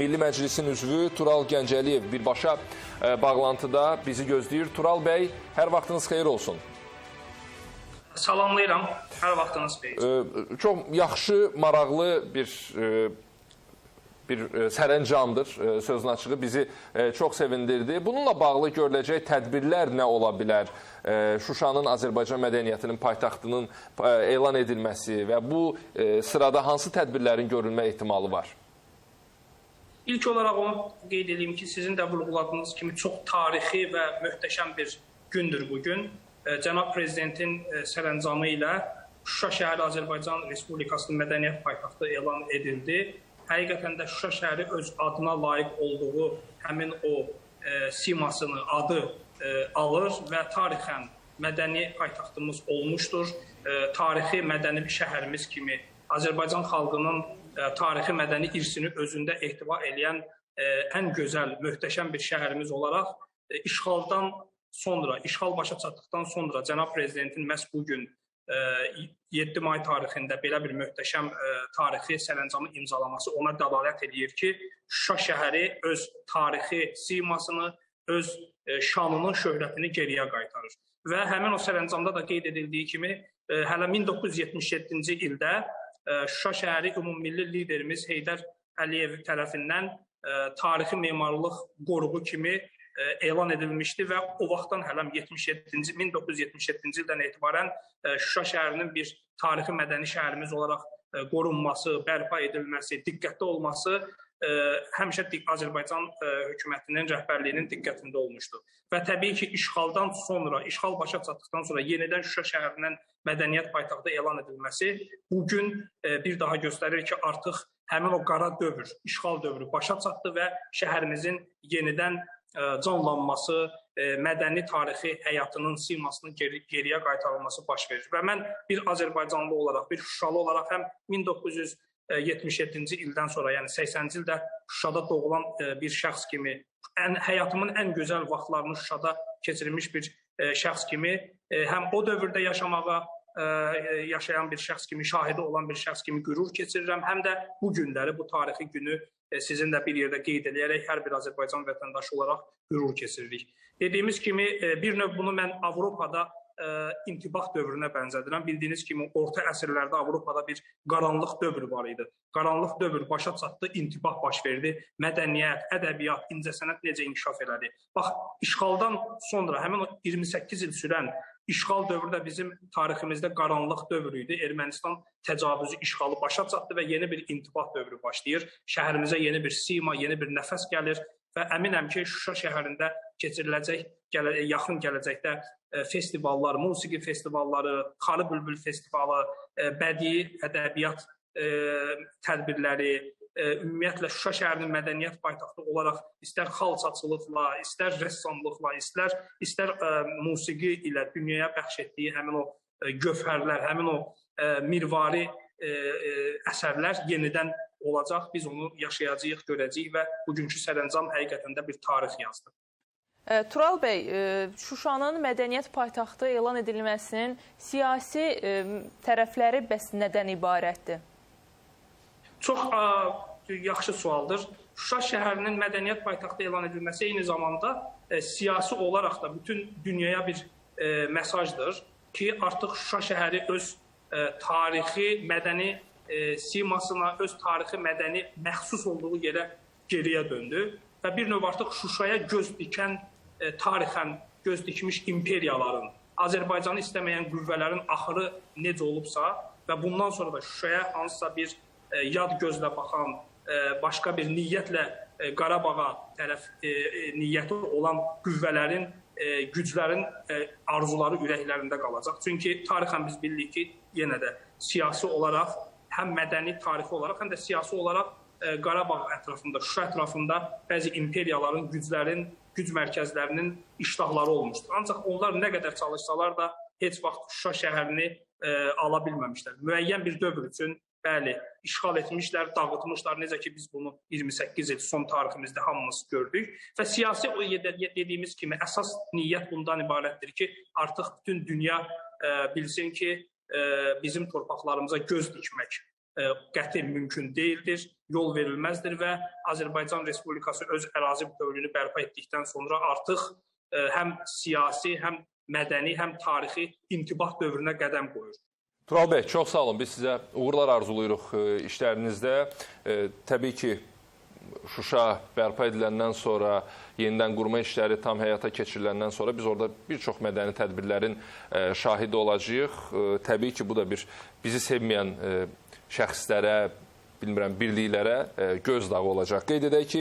Milli Məclisin üzvü Tural Gəncəliyev birbaşa e, bağlantıda bizi gözləyir. Tural bəy, hər vaxtınız xeyir olsun. Salamlayıram. Hər vaxtınız xeyir. E, Çox yaxşı, maraqlı bir e, bir sərəncamdır sözün açığı bizi çox sevindirdi. Bununla bağlı görüləcək tədbirlər nə ola bilər? Şuşanın Azərbaycan mədəniyyətinin paytaxtının elan edilməsi və bu sırada hansı tədbirlərin görülmə ehtimalı var? İlk olaraq onu qeyd edeyim ki, sizin də vurğuladığınız kimi çox tarixi və möhtəşəm bir gündür bu gün. E, Cənab prezidentin e, sərəncamı ilə Şuşa şəhəri Azərbaycan Respublikasının mədəniyyət paytaxtı elan edildi. Həqiqətən də Şuşa şəhəri öz adına layiq olduğu həmin o e, simasını, adı e, alır və tarixən mədəni paytaxtımız olmuşdur. E, tarixi mədəni bir şəhərimiz kimi Azərbaycan xalqının tarixi mədəni irsini özündə ehtiva edən e, ən gözəl, möhtəşəm bir şəhərimiz olaraq e, işğaldan sonra, işğal başa çatdıqdan sonra cənab prezidentin məhz bu gün e, 7 may tarixində belə bir möhtəşəm e, tarixi sərəncamı imzalaması ona dəlalət edir ki, Şuşa şəhəri öz tarixi simasını, öz e, şanının şöhrətini geriyə qaytarır. Və həmin o sərəncamda da qeyd edildiyi kimi, e, hələ 1977-ci ildə e, Şuşa şəhəri ümummilli liderimiz Heydər Əliyev tərəfindən e, tarixi memarlıq qoruğu kimi e, elan edilmişdi və o vaxtdan hələ 77-ci 1977-ci ildən etibarən e, Şuşa şəhərinin bir tarixi mədəni şəhərimiz olaraq qorunması, bərpa edilməsi, diqqətli olması e, həmişə Azərbaycan e, hökumətinin rəhbərliyinin diqqətində olmuşdu. Və təbii ki, işğaldan sonra, işğal başa çatdıqdan sonra yenidən Şuşa şəhərinin mədəniyyət paytaxtı elan edilməsi bu gün bir daha göstərir ki, artıq həmin o qara dövr, işğal dövrü başa çatdı və şəhərimizin yenidən canlanması, mədəni tarixi həyatının simasının geri, geriyə qaytarılması baş verir. Və mən bir Azərbaycanlı olaraq, bir Şuşalı olaraq həm 1977-ci ildən sonra, yəni 80-ci ildə Şuşada doğulan e, bir şəxs kimi, ən həyatımın ən gözəl vaxtlarını Şuşada keçirmiş bir e, şəxs kimi, e, həm o dövrdə yaşamağa e, yaşayan bir şəxs kimi, şahidi olan bir şəxs kimi qürur keçirirəm, həm də bu günləri, bu tarixi günü e, sizinlə bir yerdə qeyd edərək hər bir Azərbaycan vətəndaşı olaraq qürur keçiririk. Dediyimiz kimi e, bir növ bunu mən Avropada ə, intibah dövrünə bənzədirəm. Bildiyiniz kimi orta əsrlərdə Avropada bir qaranlıq dövr var idi. Qaranlıq dövr başa çatdı, intibah baş verdi. Mədəniyyət, ədəbiyyat, incəsənət necə inkişaf elədi? Bax, işğaldan sonra həmin o 28 il sürən işğal dövrü də bizim tariximizdə qaranlıq dövr idi. Ermənistan təcavüzü işğalı başa çatdı və yeni bir intibah dövrü başlayır. Şəhərimizə yeni bir sima, yeni bir nəfəs gəlir və əminəm ki, Şuşa şəhərində keçiriləcək gələ, yaxın gələcəkdə e, festivallar, musiqi festivalları, Xarı Bülbül festivalı, e, bədii ədəbiyyat e, tədbirləri, e, ümumiyyətlə Şuşa şəhərinin mədəniyyət paytaxtı olaraq istər xalçaçılıqla, istər rəssamlıqla, istər istər musiqi ilə dünyaya bəxş etdiyi həmin o gövhərlər, həmin o mirvari əsərlər yenidən olacaq. Biz onu yaşayacağıq, görəcəyik və bugünkü sərəncam həqiqətən də bir tarix yazdı. Tural bəy, Şuşanın mədəniyyət paytaxtı elan edilməsinin siyasi tərəfləri bəs nədən ibarətdir? Çox ə, yaxşı sualdır. Şuşa şəhərinin mədəniyyət paytaxtı elan edilməsi eyni zamanda ə, siyasi olaraq da bütün dünyaya bir ə, mesajdır ki, artıq Şuşa şəhəri öz ə, tarixi, mədəni ə, simasına, öz tarixi, mədəni məxsus olduğu yerə geriyə döndü və bir növ artıq Şuşaya göz dikən e, tarixən göz dikmiş imperiyaların, Azərbaycanı istəməyən qüvvələrin axırı necə olubsa və bundan sonra da Şuşaya hansısa bir e, yad gözlə baxan, e, başqa bir niyyətlə e, Qarabağa tərəf e, e, niyyəti olan qüvvələrin, e, güclərin e, arzuları ürəklərində qalacaq. Çünki tarixən biz bilirik ki, yenə də siyasi olaraq, həm mədəni tarixi olaraq, həm də siyasi olaraq Qarabağ ətrafında, Şuşa ətrafında bəzi imperiyaların, güclərin, güc mərkəzlərinin iştahları olmuşdur. Ancaq onlar nə qədər çalışsalar da heç vaxt Şuşa şəhərini e, ala bilməmişlər. Müəyyən bir dövr üçün bəli, işğal etmişlər, dağıtmışlar. Necə ki biz bunu 28 il son tariximizdə hamımız gördük və siyasi o dediyimiz kimi əsas niyyət bundan ibarətdir ki, artıq bütün dünya e, bilsin ki, e, bizim torpaqlarımıza göz dikmək qəti mümkün deyildir, yol verilməzdir və Azərbaycan Respublikası öz ərazi bütövlüyünü bərpa etdikdən sonra artıq e, həm siyasi, həm mədəni, həm tarixi intibah dövrünə qədəm qoyur. Tural bəy, çox sağ olun. Biz sizə uğurlar arzulayırıq e, işlərinizdə. E, Təbii ki, Şuşa bərpa ediləndən sonra, yenidən qurma işləri tam həyata keçiriləndən sonra biz orada bir çox mədəni tədbirlərin e, şahidi olacağıq. E, Təbii ki, bu da bir bizi sevməyən e, şəxslərə, bilmirəm, birliklərə e, gözdağı olacaq. Qeyd edək ki,